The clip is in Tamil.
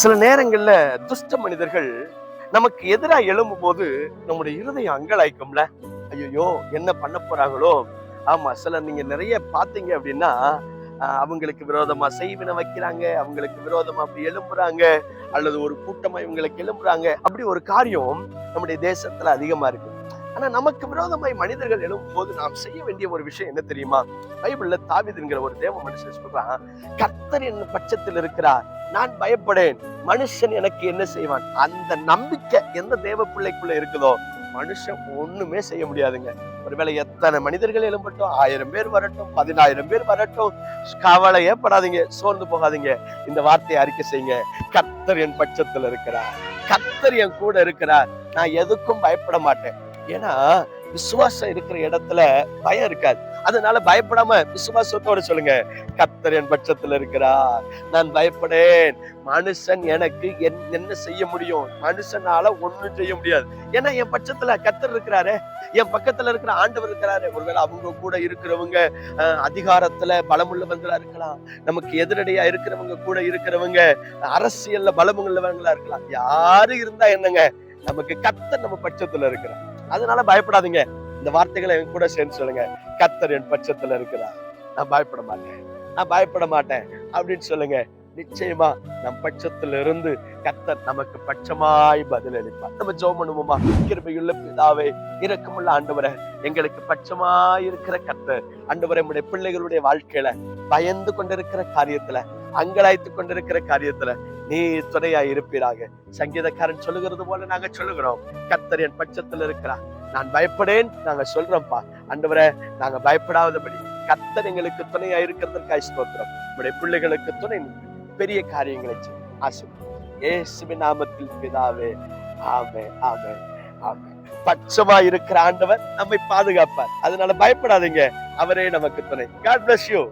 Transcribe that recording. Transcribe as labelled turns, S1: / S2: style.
S1: சில நேரங்கள்ல துஷ்ட மனிதர்கள் நமக்கு எதிராக எழும்பும் போது நம்முடைய இருதயம் அங்கலாய்க்கும்ல. ஐயோ என்ன பண்ண போறாங்களோ? ஆமா சில நீங்க நிறைய பாத்தீங்க அப்படின்னா அவங்களுக்கு விரோதமா செய்வினை வைக்கிறாங்க அவங்களுக்கு விரோதமா அப்படி எழும்புறாங்க அல்லது ஒரு கூட்டமா இவங்களுக்கு எழும்புறாங்க. அப்படி ஒரு காரியம் நம்முடைய தேசத்துல அதிகமா இருக்கு. ஆனா நமக்கு விரோதமாய் மனிதர்கள் எழும்பும் போது நாம் செய்ய வேண்டிய ஒரு விஷயம் என்ன தெரியுமா? பைபிள்ல தாவிதுங்கிற ஒரு தேவ மனுஷன் சொல்றான் கர்த்தர் என் பட்சத்தில் இருக்கிறார் நான் பயப்படேன். மனுஷன் எனக்கு என்ன செய்வான்? அந்த நம்பிக்கை எந்த தேவ பிள்ளைக்குள்ள இருக்குதோ மனுஷன் ஒண்ணுமே செய்ய முடியாதுங்க. ஒருவேளை எத்தனை மனிதர்கள் எழும்பட்டும் ஆயிரம் பேர் வரட்டும் பதினாயிரம் பேர் வரட்டும் கவலையே படாதீங்க சோர்ந்து போகாதீங்க. இந்த வார்த்தையை அறிக்கை செய்யுங்க. கத்தர் என் பட்சத்தில் இருக்கிறார். கத்தர் என் கூட இருக்கிறார். நான் எதுக்கும் பயப்பட மாட்டேன். ஏன்னா விசுவாசம் இருக்கிற இடத்துல பயம் இருக்காது. அதனால பயப்படாம விசுவாசத்தோட சொல்லுங்க. கத்தர் என் பட்சத்துல இருக்கிறார். நான் பயப்படேன். மனுஷன் எனக்கு என்- என்ன செய்ய முடியும்? மனுஷனால ஒண்ணும் செய்ய முடியாது. ஏன்னா என் பட்சத்துல கத்தர் இருக்கிறாரு. என் பக்கத்துல இருக்கிற ஆண்டவர் இருக்கிறாரு. ஒருவேளை அவங்க கூட இருக்கிறவங்க அஹ், அதிகாரத்துல பலமுள்ளவங்களா இருக்கலாம். நமக்கு எதிரடையா இருக்கிறவங்க கூட இருக்கிறவங்க அரசியல்ல பலமுள்ளவங்களா இருக்கலாம். யாரு இருந்தா என்னங்க? நமக்கு கத்தர் நம்ம பட்சத்துல இருக்கிறார். அதனால பயப்படாதீங்க. இந்த வார்த்தைகளை என் கூட சேர்ந்து சொல்லுங்க. கத்தர் என் பட்சத்துல இருக்கிறார். நான் பயப்பட மாட்டேன். நான் பயப்பட மாட்டேன் அப்படின்னு சொல்லுங்க. நிச்சயமா நம் பட்சத்துல இருந்து கத்தர் நமக்கு பட்சமாய் பதிலளிப்பார் நம்ம ஜோம் பண்ணுவோமா? கிருபையுள்ள பிதாவே இரக்கமுள்ள ஆண்டவரே எங்களுக்கு பட்சமாய் இருக்கிற கத்தர் ஆண்டவரை நம்முடைய பிள்ளைகளுடைய வாழ்க்கையில பயந்து கொண்டிருக்கிற காரியத்துல அங்கலாய்த்து கொண்டிருக்கிற காரியத்துல நீ துணையா இருப்பீராக. சங்கீதக்காரன் சொல்லுகிறது போல நாங்க சொல்லுகிறோம். கத்தர் என் பட்சத்துல இருக்கிறார். நான் பயப்படேன் நாங்க சொல்றோம்ப்பா. அண்டவரை நாங்க பயப்படாதபடி கத்தர் எங்களுக்கு துணையா இருக்கிறதற்காக ஸ்தோத்திரம். நம்முடைய பிள்ளைகளுக்கு துணை பெரிய காரியங்களை செய்ய ஆசீர்வதியும். நாமத்தில் பிதாவே ஆமே ஆமே ஆமே. பட்சமா இருக்கிற ஆண்டவர் நம்மை பாதுகாப்பார். அதனால பயப்படாதீங்க. அவரே நமக்கு துணை. God bless you